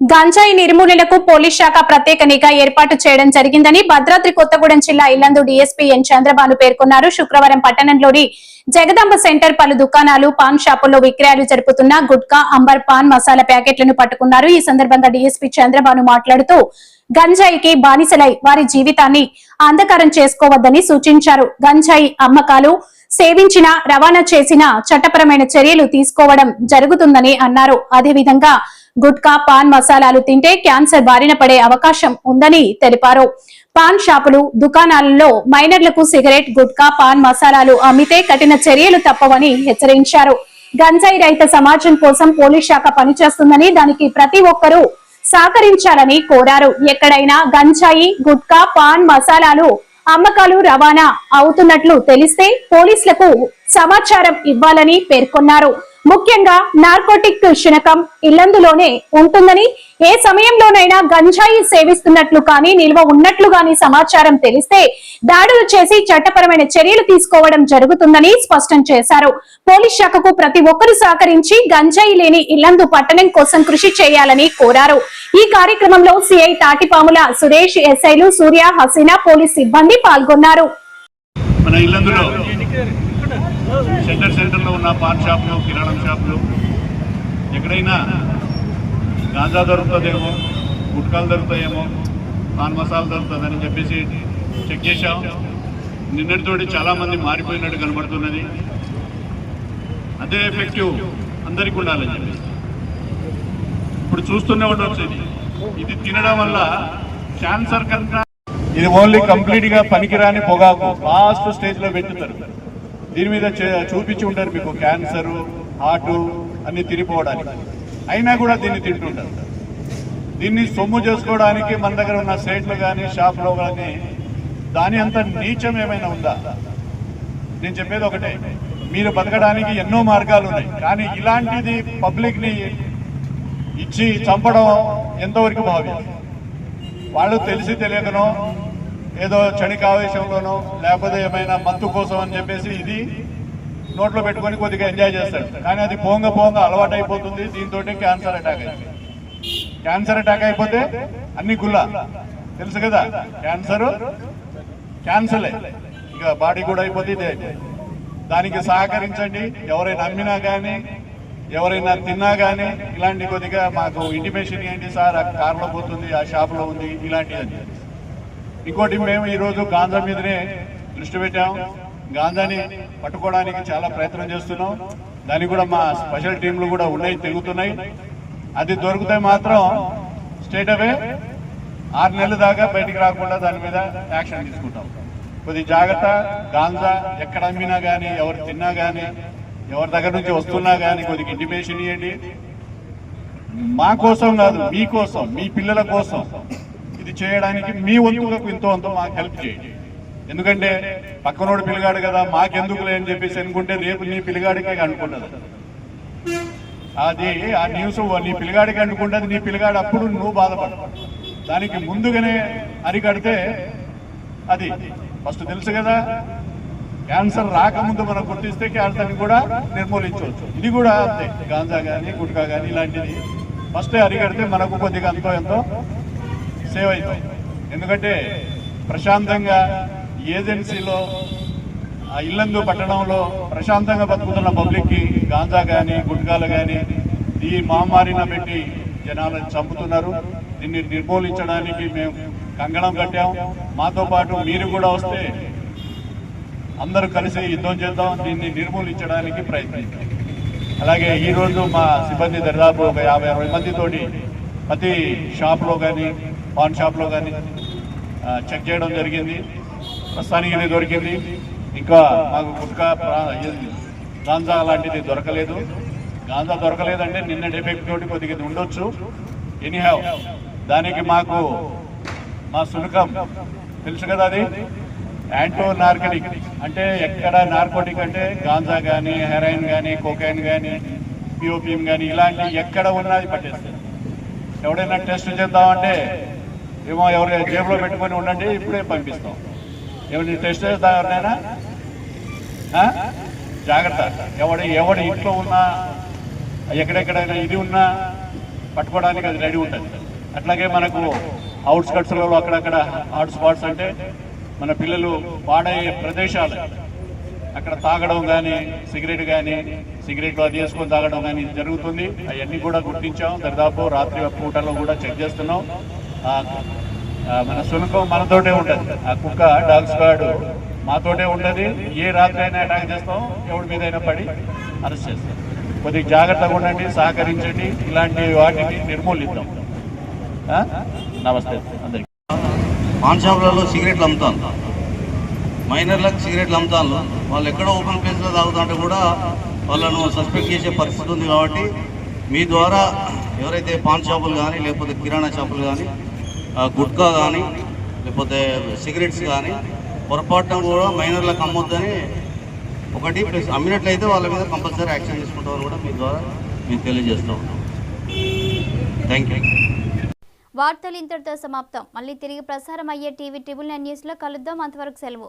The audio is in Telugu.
గంజాయి నిర్మూలనకు పోలీస్ శాఖ ప్రత్యేక నిఘా ఏర్పాటు చేయడం జరిగిందని భద్రాద్రి కొత్తగూడెం జిల్లా ఇల్లందు డీఎస్పీ ఎన్ చంద్రబాబు పేర్కొన్నారు. శుక్రవారం పట్టణంలోని జగదంబ సెంటర్ పలు దుకాణాలు పాన్ షాపుల్లో విక్రయాలు జరుపుతున్న గుట్కా అంబర్ పాన్ మసాలా ప్యాకెట్లను పట్టుకున్నారు. ఈ సందర్భంగా డీఎస్పీ చంద్రబాబు మాట్లాడుతూ గంజాయికి బానిసలై వారి జీవితాన్ని అంధకారం చేసుకోవద్దని సూచించారు. గంజాయి అమ్మకాలు సేవించిన రవాణా చేసిన చట్టపరమైన చర్యలు తీసుకోవడం జరుగుతుందని అన్నారు. అదేవిధంగా గుట్కా పాన్ మసాలాలు తింటే క్యాన్సర్ బారిన పడే అవకాశం ఉందని తెలిపారు. పాన్ షాపులు దుకాణాలలో మైనర్లకు సిగరెట్ గుట్కా పాన్ మసాలాలు అమ్మితే కఠిన చర్యలు తప్పవని హెచ్చరించారు. గంజాయి రహిత సమాజం కోసం పోలీస్ శాఖ పనిచేస్తుందని దానికి ప్రతి ఒక్కరూ సహకరించాలని కోరారు. ఎక్కడైనా గంజాయి గుట్కా పాన్ మసాలాలు అమ్మకాలు రవాణా అవుతున్నట్లు తెలిస్తే పోలీసులకు సమాచారం ఇవ్వాలని పేర్కొన్నారు. ముఖ్యంగా నార్కోటిక్ శునకం ఇల్లందులోనే ఉంటుందని ఏ సమయంలోనైనా గంజాయి సేవిస్తున్నట్లు కానీ నిల్వ ఉన్నట్లు గాని సమాచారం తెలిస్తే దాడులు చేసి చట్టపరమైన చర్యలు తీసుకోవడం జరుగుతుందని స్పష్టం చేశారు. పోలీస్ శాఖకు ప్రతి ఒక్కరూ సహకరించి గంజాయి లేని ఇల్లందు పట్టణం కోసం కృషి చేయాలని కోరారు. ఈ కార్యక్రమంలో సిఐ తాటిపాముల సురేష్ ఎస్ఐలు సూర్య హసీనా పోలీస్ సిబ్బంది పాల్గొన్నారు. మన ఇల్లందులో సెంటర్ సెంటర్లో ఉన్న పాన్ షాపులు కిరాణం షాపులు. ఎక్కడైనా గాంజా దొరుకుతుందేమో గుట్కాలు దొరుకుతాయేమో పాన్ మసాలా దొరుకుతుందని చెప్పేసి చెక్ చేశాం. నిన్నటితోటి చాలామంది మారిపోయినట్టు కనబడుతున్నది. అదే ఎఫెక్టివ్ అందరికీ ఉండాలని చెప్పి ఇప్పుడు చూస్తూనే ఉండొచ్చు ఇది. ఇది తినడం వల్ల క్యాన్సర్ కన్నా ఇది ఓన్లీ కంప్లీట్గా పనికిరాని పొగాకు. ఫాస్ట్ స్టేజ్లో పెట్టుతారు దీని మీద చే- చూపించి ఉంటారు మీకు క్యాన్సర్ హార్ట్ అన్ని తిరిగిపోవడానికి అయినా కూడా దీన్ని తింటుంటారు. దీన్ని సొమ్ము చేసుకోవడానికి మన దగ్గర ఉన్న సైట్లు కానీ షాప్లో కానీ దాని అంత నీచం ఏమైనా ఉందా? నేను చెప్పేది ఒకటే. మీరు బతకడానికి ఎన్నో మార్గాలు ఉన్నాయి. కానీ ఇలాంటిది పబ్లిక్ని ఇచ్చి చంపడం ఎంతవరకు భావ్యం? వాళ్ళు తెలిసి తెలియకనో ఏదో క్షణికావేశంలోనో లేకపోతే ఏమైనా మత్తు కోసం అని చెప్పేసి ఇది నోట్లో పెట్టుకొని కొద్దిగా ఎంజాయ్ చేస్తాడు. కానీ అది పోంగ పోంగ అలవాటు అయిపోతుంది దీంతో క్యాన్సర్ అటాక్ అయింది. క్యాన్సర్ అటాక్ అయిపోతే అన్ని గుల్ల. తెలుసు కదా క్యాన్సర్ క్యాన్సలే. ఇక బాడీ కూడా అయిపోతే ఇదే దానికి సహకరించండి. ఎవరైనా అమ్మినా కానీ ఎవరైనా తిన్నా కానీ ఇలాంటి కొద్దిగా మాకు ఇంటిమేషన్ ఏంటి సార్? ఆ కార్లో పోతుంది ఆ షాప్లో ఉంది ఇలాంటివి అని ఇంకోటి మేము ఈరోజు గాంజా మీదనే దృష్టి పెట్టాం. గాంజాని పట్టుకోవడానికి చాలా ప్రయత్నం చేస్తున్నాం. దానికి కూడా మా స్పెషల్ టీంలు కూడా ఉన్నాయి తిరుగుతున్నాయి. అది దొరికితే మాత్రం స్టేట్ అవే ఆరు నెలల దాకా బయటికి రాకుండా దాని మీద యాక్షన్ తీసుకుంటాం. కొద్ది జాగ్రత్త గాంజా ఎక్కడ అమ్మినా కానీ ఎవరు తిన్నా కానీ ఎవరి దగ్గర నుంచి వస్తున్నా కానీ కొద్దిగా ఇంటిమేషన్ ఇవ్వండి మా కోసం కాదు మీ కోసం మీ పిల్లల కోసం ఇది చేయడానికి మీ వంతులకు ఇంతో అంతో మాకు హెల్ప్ చేయండి. ఎందుకంటే పక్కనోడు పిల్లగాడు కదా మాకెందుకులే అని చెప్పేసి అనుకుంటే రేపు నీ పిలిగాడికే అనుకుంటుంది అది ఆ న్యూస్ నీ పిల్లగాడికి అనుకుంటుంది నీ పిల్లగాడు అప్పుడు నువ్వు బాధపడ దానికి ముందుగానే అరికడితే అది ఫస్ట్ తెలుసు కదా క్యాన్సర్ రాకముందు మనం గుర్తిస్తే క్యాన్సర్ని కూడా నిర్మూలించవచ్చు. ఇది కూడా అంతే. గాంజా కానీ గుట్కా కానీ ఇలాంటిది. ఫస్టే అరికడితే మనకు కొద్దిగా ఎంతో ఎంతో సేవ్ అవుతాం ఎందుకంటే ప్రశాంతంగా ఏజెన్సీలో ఆ ఇల్లందు పట్టణంలో ప్రశాంతంగా బతుకుతున్న పబ్లిక్కి గాంజా కానీ గుట్కాలు కానీ ఈ మహమ్మారిన పెట్టి జనాలను చంపుతున్నారు. దీన్ని నిర్మూలించడానికి మేము కంగణం కట్టాం. మాతో పాటు మీరు కూడా వస్తే అందరూ కలిసి యుద్ధం చేద్దాం. దీన్ని నిర్మూలించడానికి ప్రయత్నిస్తాం అలాగే ఈరోజు మా సిబ్బంది దరిదాపు ఒక యాభై అరవై మందితోటి ప్రతి షాప్లో కానీ పాన్ షాప్లో కానీ చెక్ చేయడం జరిగింది. ప్రస్తుతానికి ఇది దొరికింది. ఇంకా మాకు గుట్కా ప్రా- గాంజా లాంటిది దొరకలేదు. గాంజా దొరకలేదంటే నిన్న ఎఫెక్ట్ తోటి కొద్దిగా ఇది ఉండొచ్చు. ఎనీహావ్ దానికి మాకు మా సునకం తెలుసు కదా అది? యాంటో నార్కటిక్ అంటే ఎక్కడ నార్కోటిక్ అంటే గాంజా కానీ హెరాయిన్ కానీ కోకైన్ కానీ పిఓపిఎం కానీ ఇలాంటి ఎక్కడ ఉన్నది పట్టేస్తారు ఎవడైనా టెస్ట్ చేద్దామంటే ఏమో ఎవరు జేబులో పెట్టుకొని ఉండండి ఇప్పుడే పంపిస్తాం. ఎవరిని టెస్ట్ చేస్తా ఎవరినైనా? జాగ్రత్త. ఎవడి ఎవడి ఇంట్లో ఉన్నా ఎక్కడెక్కడైనా ఇది ఉన్నా పట్టుకోవడానికి అది రెడీ ఉంటుంది. అట్లాగే మనకు అవుట్స్కట్స్లలో అక్కడక్కడ హాట్ స్పాట్స్ అంటే మన పిల్లలు పాడయ్యే ప్రదేశాలు. అక్కడ తాగడం కానీ సిగరెట్ కానీ సిగరెట్ అది వేసుకొని తాగడం కానీ జరుగుతుంది. అవన్నీ కూడా గుర్తించాం. దరిదాపు రాత్రి పూటలో కూడా చెక్ చేస్తున్నాం. మన శునకం మనతోటే ఉంటుంది. ఆ కుక్క డాగ్ స్క్వాడ్ మాతోటే ఉంటుంది. ఏ రాత్రి అయినా అటాక్ చేస్తాం. ఎవరి మీద అయినా పడి అరెస్ట్ చేస్తాం. కొద్దిగా జాగ్రత్తగా ఉండండి సహకరించండి. ఇలాంటి వాటిని నిర్మూలిద్దాం. నమస్తే అందరికి. పాన్ షాపులలో సిగరెట్లు అమ్ముతాను మైనర్లకు సిగరెట్లు అమ్ముతాను వాళ్ళు ఎక్కడో ఓపెన్ ప్లేస్లో తాగుతుంటే కూడా వాళ్ళను సస్పెక్ట్ చేసే పరిస్థితి ఉంది కాబట్టి మీ ద్వారా ఎవరైతే పాన్ షాపులు కానీ లేకపోతే కిరాణా షాపులు కానీ గుట్కా కానీ లేకపోతే సిగరెట్స్ కానీ పొరపాటున కూడా మైనర్లకు అమ్మొద్దని ఒకటి ప్లస్ అమ్మినట్లయితే వాళ్ళ మీద కంపల్సరీ యాక్షన్ తీసుకుంటామని కూడా మీ ద్వారా మీకు తెలియజేస్తూ ఉంటాం థ్యాంక్ యూ వార్తలు ఇంతటితో సమాప్తం. మళ్ళీ తిరిగి ప్రసారం అయ్యే టీవీ ట్రిబుల్ నైన్ న్యూస్లో కలుద్దాం. అంతవరకు సెలవు.